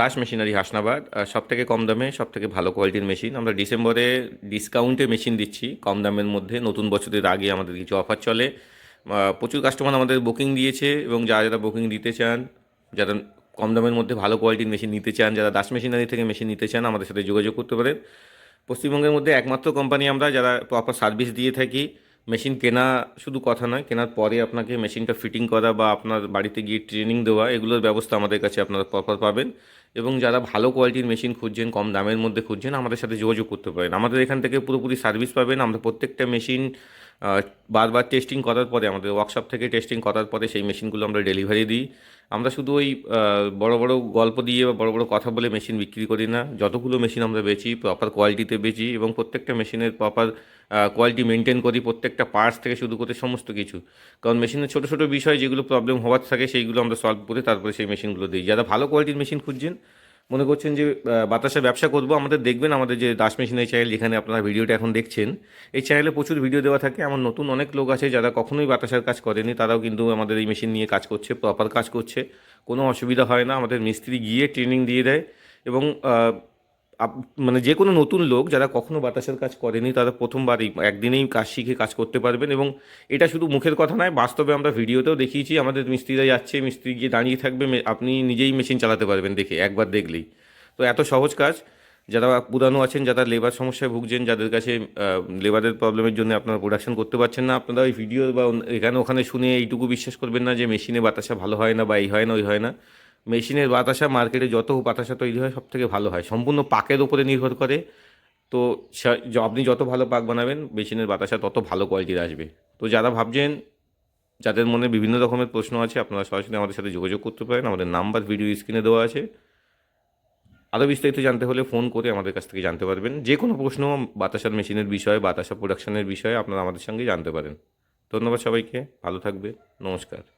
Das machinery Hasnabad সব থেকে কম দামে সব থেকে ভালো কোয়ালিটির মেশিন আমরা ডিসেম্বরে ডিসকাউন্টে মেশিন দিচ্ছি, কম দামের মধ্যে। নতুন বছরের আগে আমাদের কিছু অফার চলে। প্রচুর কাস্টমার আমাদের বুকিং দিয়েছে, এবং যারা যারা বুকিং দিতে চান, যারা কম দামের মধ্যে ভালো কোয়ালিটির মেশিন নিতে চান, যারা দাস মেশিনারি থেকে মেশিন নিতে চান, আমাদের সাথে যোগাযোগ করতে পারেন। পশ্চিমবঙ্গের মধ্যে একমাত্র কোম্পানি আমরা, যারা প্রপার সার্ভিস দিয়ে থাকি। মেশিন কেনা শুধু কথা নয়, কেনার পরে আপনাকে মেশিনটা ফিটিং করা বা আপনার বাড়িতে গিয়ে ট্রেনিং দেওয়া, এগুলোর ব্যবস্থা আমাদের কাছে আপনারা প্রপার পাবেন। এবং যারা ভালো কোয়ালিটির মেশিন খুঁজছেন, কম দামের মধ্যে খুঁজছেন, আমাদের সাথে যোগাযোগ করতে পারেন। আমাদের এখান থেকে পুরোপুরি সার্ভিস পাবেন। আমরা প্রত্যেকটা মেশিন বারবার টেস্টিং করার পরে, আমাদের ওয়ার্কশপ থেকে টেস্টিং করার পরে সেই মেশিনগুলো আমরা ডেলিভারি দিই। আমরা শুধু ওই বড় বড় গল্প দিয়ে বা বড় বড় কথা বলে মেশিন বিক্রি করি না। যতগুলো মেশিন আমরা বেচি প্রপার কোয়ালিটিতে বেচি এবং প্রত্যেকটা মেশিনের প্রপার কোয়ালিটি মেনটেন করি, প্রত্যেকটা পার্টস থেকে শুরু করে সমস্ত কিছু। কারণ মেশিনের ছোটো ছোটো বিষয় যেগুলো প্রবলেম হওয়ার থাকে, সেইগুলো আমরা সলভ করে তারপরে সেই মেশিনগুলো দিই। যারা ভালো কোয়ালিটির মেশিন খুঁজছেন, মনে করছেন যে বাতাসা ব্যবসা করব, আমাদের দেখবেন আমাদের যে দাস মেশিনের চ্যানেল যেখানে আপনারা ভিডিওটা এখন দেখছেন, এই চ্যানেলে প্রচুর ভিডিও দেওয়া থাকে। আমার নতুন অনেক লোক আছে যারা কখনোই বাতাসের কাজ করেনি, তারাও কিন্তু আমাদের এই মেশিন নিয়ে কাজ করছে প্রপার কাজ করছে। কোনো অসুবিধা হয় না, আমাদের মিস্ত্রি গিয়ে ট্রেনিং দিয়ে দেয় এবং মানে যে কোনো নতুন লোক যারা কখনো বাতাসের কাজ করেনি, তারা প্রথমবারই একদিনেই কাজ শিখে কাজ করতে পারবেন এবং এটা শুধু মুখের কথা নয়, বাস্তবে আমরা ভিডিওতেও দেখিয়েছি, আমাদের মিস্ত্রিরা যাচ্ছে, মিস্ত্রি গিয়ে দাঁড়িয়ে থাকবে আপনি নিজেই মেশিন চালাতে পারবেন দেখে, একবার দেখলেই। তো এত সহজ কাজ, যারা পুরানো আছেন, যারা লেবার সমস্যায় ভুগছেন, যাদের কাছে লেবারের প্রবলেমের জন্য আপনারা প্রোডাকশন করতে পারছেন না, আপনারা ওই ভিডিও বা এখানে ওখানে শুনে এইটুকু বিশ্বাস করবেন না যে মেশিনে বাতাসা ভালো হয় না বা এই হয় না, ওই হয় না। মেশিনের বাতাসা, মার্কেটে যত বাতাসা তৈরি হয় সব থেকে ভালো হয়। সম্পূর্ণ পাকের উপরে নির্ভর করে। তো আপনি যত ভালো পাক বানাবেন, মেশিনের বাতাসা তত ভালো কোয়ালিটির আসবে। তো যারা ভাবছেন, যাদের মনে বিভিন্ন রকমের প্রশ্ন আছে, আপনারা সরাসরি আমাদের সাথে যোগাযোগ করতে পারেন। আমাদের নাম্বার ভিডিও স্ক্রিনে দেওয়া আছে। আরও বিস্তারিত জানতে হলে ফোন করে আমাদের কাছ থেকে জানতে পারবেন। যে কোনো প্রশ্ন, বাতাসার মেশিনের বিষয়ে, বাতাসা প্রোডাকশনের বিষয়ে আপনারা আমাদের সঙ্গে জানতে পারেন। ধন্যবাদ সবাইকে। ভালো থাকবে নমস্কার।